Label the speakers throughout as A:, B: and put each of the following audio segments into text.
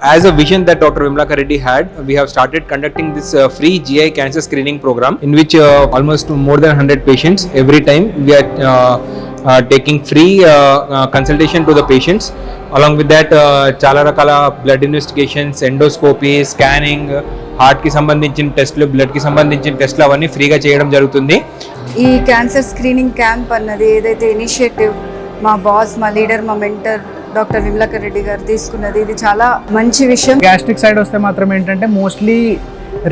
A: As a vision that doctor Vimalakar Reddy had we have started conducting this free GI cancer screening programme in which almost more than hundred patients every time we are taking free consultation to the patients along with that చాలా రకాల blood investigations endoscopy scanning హార్ట్కి సంబంధించిన టెస్ట్లు బ్లడ్కి సంబంధించిన టెస్ట్లు అవన్నీ ఫ్రీగా చేయడం జరుగుతుంది.
B: ఈ క్యాన్సర్ స్క్రీనింగ్ క్యాంప్ అన్నది ఏదైతే ఇనిషియేటివ్ మా బాస్ మా లీడర్ మా మెంటర్ డాక్టర్ విమలాకర్ రెడ్డి గారు తీసుకున్నది. ఇది చాలా మంచి విషయం.
C: గ్యాస్ట్రిక్ సైడ్ వస్తే మాత్రం ఏంటంటే మోస్ట్లీ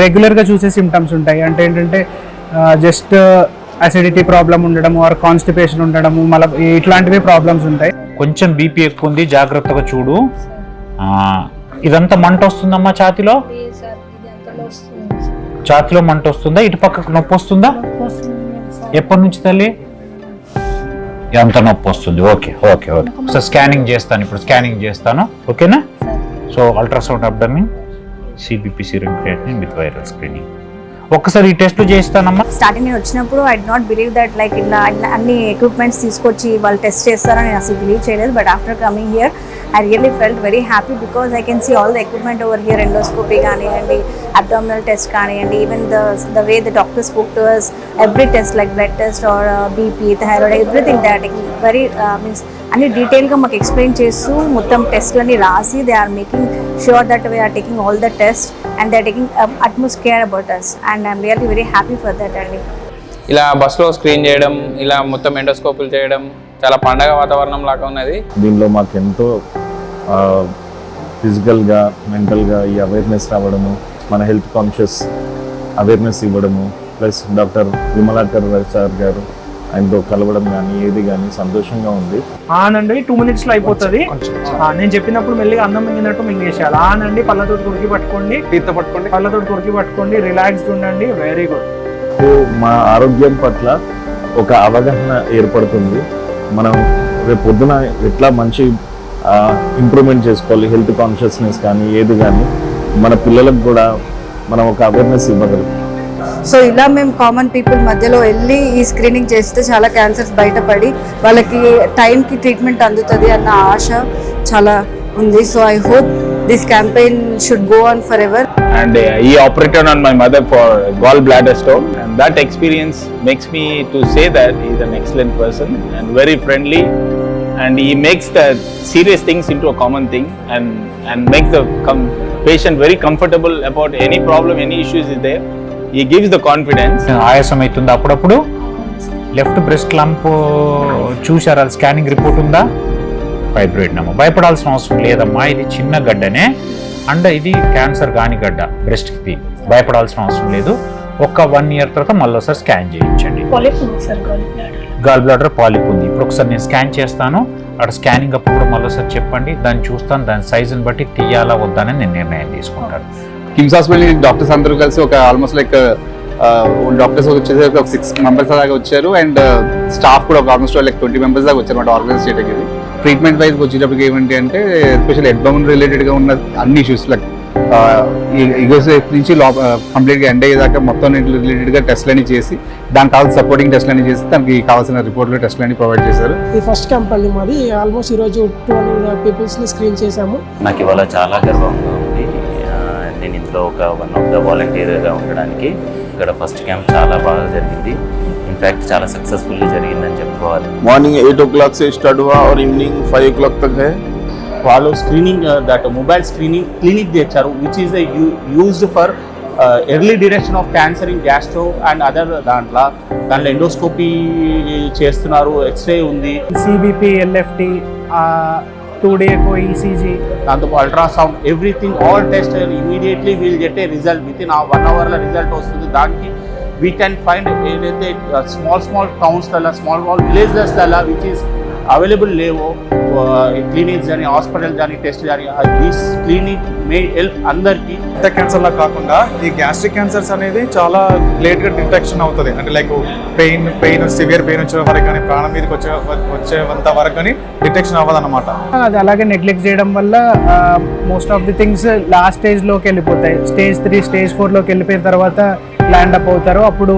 C: రెగ్యులర్గా చూసే సిమ్టమ్స్ ఉంటాయి. అంటే ఏంటంటే జస్ట్ అసిడిటీ ప్రాబ్లం ఉండడం ఆర్ కాన్స్టిపేషన్ ఉండడము మళ్ళీ ఇట్లాంటివి ప్రాబ్లమ్స్ ఉంటాయి.
D: కొంచెం బీపీ ఎక్కువ ఉంది జాగ్రత్తగా చూడు. ఇదంతా మంట వస్తుందమ్మా ఛాతిలో. ఛాతిలో మంట వస్తుందా? ఇటు పక్కకు నొప్పి వస్తుందా. ఎప్పటి నుంచి తల్లి? ఎంత నొప్పి వస్తుంది. Okay okay okay. So scanning చేస్తాను ఇప్పుడు స్కానింగ్ చేస్తాను. ఓకేనా? So ultrasound abdomen CBP serum creatinine with viral screening ఒక్కసారి ఈ టెస్ట్ చేస్తానమ్మా
E: స్టార్టింగ్ నేను వచ్చినప్పుడు I not believe that like ఇలా అన్ని- ఎక్విప్మెంట్స్ తీసుకొచ్చి వాళ్ళు టెస్ట్ చేస్తారని నేను అసలు బిలీవ్ చేయలేదు. But after coming here I really felt very happy because I can see all the equipment over here endoscopy కానివ్వండి అబ్డామినల్ టెస్ట్ కానివ్వండి even the the way the doctor spoke to us every test like blood test or BP thyroid everything that very means అన్ని డీటెయిల్గా మాకు explain చేస్తూ మొత్తం టెస్ట్లని రాసి they are making sure that we are taking all the test and they are taking utmost care about us and I'm really very happy for that అండి
F: ఇలా బస్సులో స్క్రీన్ చేయడం ఇలా మొత్తం ఎండోస్కోపులు చేయడం చాలా పండగ వాతావరణం లాగా ఉన్నది.
G: దీనిలో మాకు ఎంతో ఫిజికల్గా మెంటల్గా ఈ అవేర్నెస్ రావడము మన హెల్త్ కాన్షియస్ అవేర్నెస్ ఇవ్వడము plus doctor Vimalakar sir garu ఆయనతో కలవడం కానీ ఏది కానీ సంతోషంగా ఉంది.
C: ఆనండి టూ మినిట్స్లో అయిపోతుంది. ఆ, నేను చెప్పినప్పుడు మెల్లిగా అన్నం మింగినట్టు మింగేసేయాలి ఆనండి పళ్ళతోటి కొరికి పట్టుకోండి.
A: టీతో పట్టుకోండి.
C: పళ్ళతోటి కొరికి పట్టుకోండి. రిలాక్స్డ్ ఉండండి. వెరీ గుడ్
G: మా ఆరోగ్యం పట్ల ఒక అవగాహన ఏర్పడుతుంది. మనం రేపు పొద్దున ఎట్లా మంచి ఇంప్రూవ్మెంట్ చేసుకోవాలి హెల్త్ కాన్షియస్నెస్ కానీ ఏది కానీ మన పిల్లలకు కూడా మనం ఒక అవేర్నెస్ ఇవ్వగలుగుతాం.
B: సో ఇలా మేము కామన్ పీపుల్ మధ్యలో వెళ్ళి ఈ స్క్రీనింగ్ చేస్తే చాలా క్యాన్సర్స్ బయటపడి వాళ్ళకి టైంకి ట్రీట్మెంట్ అందుతుంది అన్న ఆశ చాలా ఉంది. So I hope this campaign should go on forever
F: and he operator on my mother for gall bladder stone that experience makes me to say that he's an excellent person and very friendly and he makes the serious things in to common thing and and make the come patient very comfortable about any problem any issues is there he gives the confidence.
D: ఆయాసం అవుతుందా అప్పుడప్పుడు? Left breast lump చూసారా scanning report ఉందా? Fibroid నమ్మ భయపడాల్సిన అవసరం లేదమ్మా ఇది చిన్న గడ్డనే. అండ్ ఇది క్యాన్సర్ కాని గడ్డ బ్రెస్ట్కి భయపడాల్సిన అవసరం లేదు. ఒక వన్ ఇయర్ తర్వాత మళ్ళీ ఒకసారి స్కాన్ చేయించండి.
H: గాల్ బ్లాడర్
D: పాలిప్ ఉంది. ఇప్పుడు ఒకసారి నేను స్కాన్ చేస్తాను. అక్కడ స్కానింగ్ అప్పుడు కూడా మళ్ళీ ఒకసారి చెప్పండి. దాన్ని చూస్తాను. దాని సైజుని బట్టి తీయాలా వద్దని నేను నిర్ణయం తీసుకుంటాను.
I: కిమ్స్ హాస్పిటల్ డాక్టర్స్ అందరూ కలిసి ఒక ఆల్మోస్ట్ లైక్ డాక్టర్స్ వచ్చేసరికి ఒక సిక్స్ మెంబర్స్ దాకా వచ్చారు. అండ్ స్టాఫ్ కూడా ఒక ఆల్మోస్ట్ లైక్ ట్వంటీ మెంబర్స్ దాకా వచ్చారు అనమాట ఆర్గనైజ్ చేయడానికి. ట్రీట్మెంట్ వైజ్ వచ్చేటప్పటికి ఏమంటే అంటే ఎస్పెషల్ హెడ్ బౌన్ రిలేటెడ్గా ఉన్న అన్ని ఇష్యూస్ లైక్ ఈగోస్ నుంచి కంప్లీట్గా ఎండ్ అయ్యేదాకా మొత్తం రిలేటెడ్గా టెస్ట్లని చేసి దానికి కావాల్సిన సపోర్టింగ్ టెస్ట్లని చేసి దానికి కావాల్సిన రిపోర్ట్లు టెస్ట్లని ప్రొవైడ్ చేశారు.
J: ఈ ఫస్ట్ క్యాంప్ అండి మాది. ఆల్మోస్ట్ ఈరోజు టూ హండ్రెడ్ పీపుల్స్ని స్క్రీన్ చేశాము.
K: నాకు ఇవాళ చాలా గర్వంగా నేను ఇందులో ఒక వన్ ఆఫ్ ద వాలంటీర్గా ఉండడానికి ఇక్కడ ఫస్ట్ క్యాంప్ చాలా బాగా జరిగింది ఇన్ఫ్యాక్ట్ చాలా సక్సెస్ఫుల్గా జరిగిందని చెప్పుకోవాలి
G: మార్నింగ్ ఎయిట్ ఓ క్లాక్ से स्टार्ट हुआ और इवनिंग फाइव ओ क्लॉक तक है
L: వాళ్ళు screening that mobile screening clinic తెచ్చారు which is used for early detection of cancer in gastro and other దాంట్లో దాంట్లో ఎండోస్కోపీ చేస్తున్నారు ఎక్స్రే ఉంది
C: CBP LFT two D echo ECG
L: దాంతో ultrasound everything all test immediately we'll get a result within one అవర్లో result వస్తుంది. దానికి we can find ఏదైతే small small టౌన్స్లలో small small విలేజెస్లలో విచ్ ఈస్ అవైలబుల్ లేవో క్లినిక్స్ కానీ హాస్పిటల్ కానీ టెస్ట్ కానీ దిస్ క్లినిక్ మే హెల్ప్ అందరికీ.
I: పెద్ద క్యాన్సర్ లా కాకుండా ఈ గ్యాస్ట్రిక్ క్యాన్సర్స్ అనేది చాలా లేట్గా డిటెక్షన్ అవుతుంది. అంటే like pain pain severe pain వచ్చే వరకు కానీ ప్రాణం మీదకి వచ్చే వచ్చేంత వరకు కానీ డిటెక్షన్ అవ్వదు అనమాట
C: అది అలాగే నెగ్లెక్ట్ చేయడం వల్ల most of the things last స్టేజ్లోకి వెళ్ళిపోతాయి. స్టేజ్ త్రీ స్టేజ్ ఫోర్లోకి వెళ్ళిపోయిన తర్వాత ల్యాండ్ అప్ అవుతారు. అప్పుడు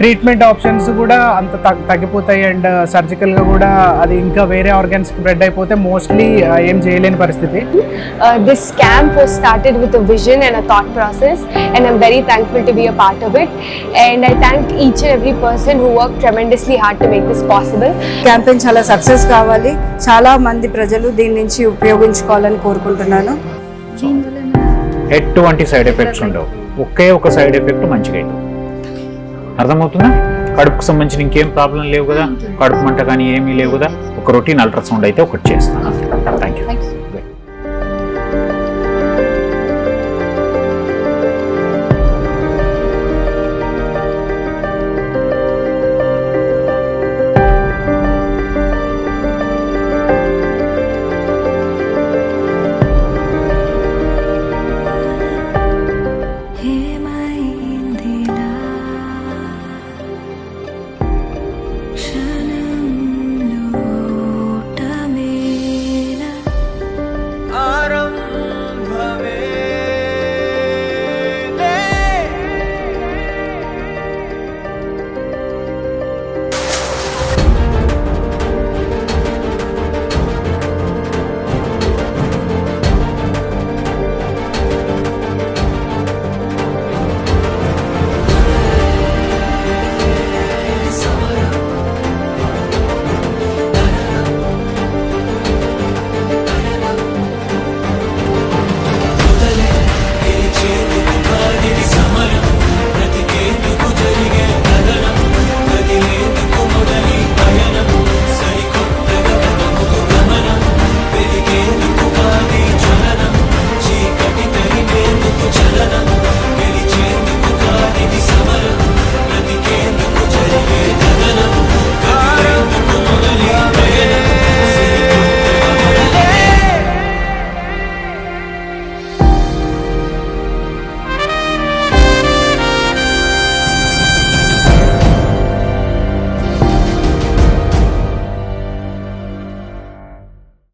C: ట్రీట్మెంట్ ఆప్షన్స్ కూడా అంత తగ్గిపోతాయి అండ్ సర్జికల్గా కూడా అది ఇంకా వేరే ఆర్గాన్స్కి స్ప్రెడ్ అయిపోతే మోస్ట్లీ ఏం చేయలేని పరిస్థితి.
M: This camp started with vision and a thought process and I'm very thankful to be a part of it and I thank each and every person who work tremendously hard to make this possible
B: campaign చాలా success కావాలి. చాలా మంది ప్రజలు దీని నుంచి ఉపయోగించుకోవాలని కోరుకుంటున్నాను.
D: ఎటువంటి సైడ్ ఎఫెక్ట్స్ ఉండవు. ఒకే ఒక సైడ్ ఎఫెక్ట్ మంచిగా అవుతుంది అర్థమవుతుందా? కడుపుకు సంబంధించిన ఇంకేం ప్రాబ్లం లేవు కదా? కడుపు మంట కానీ ఏమీ లేవు కదా? ఒక రొటీన్ అల్ట్రాసౌండ్ అయితే ఒకటి చేస్తాను. Thank you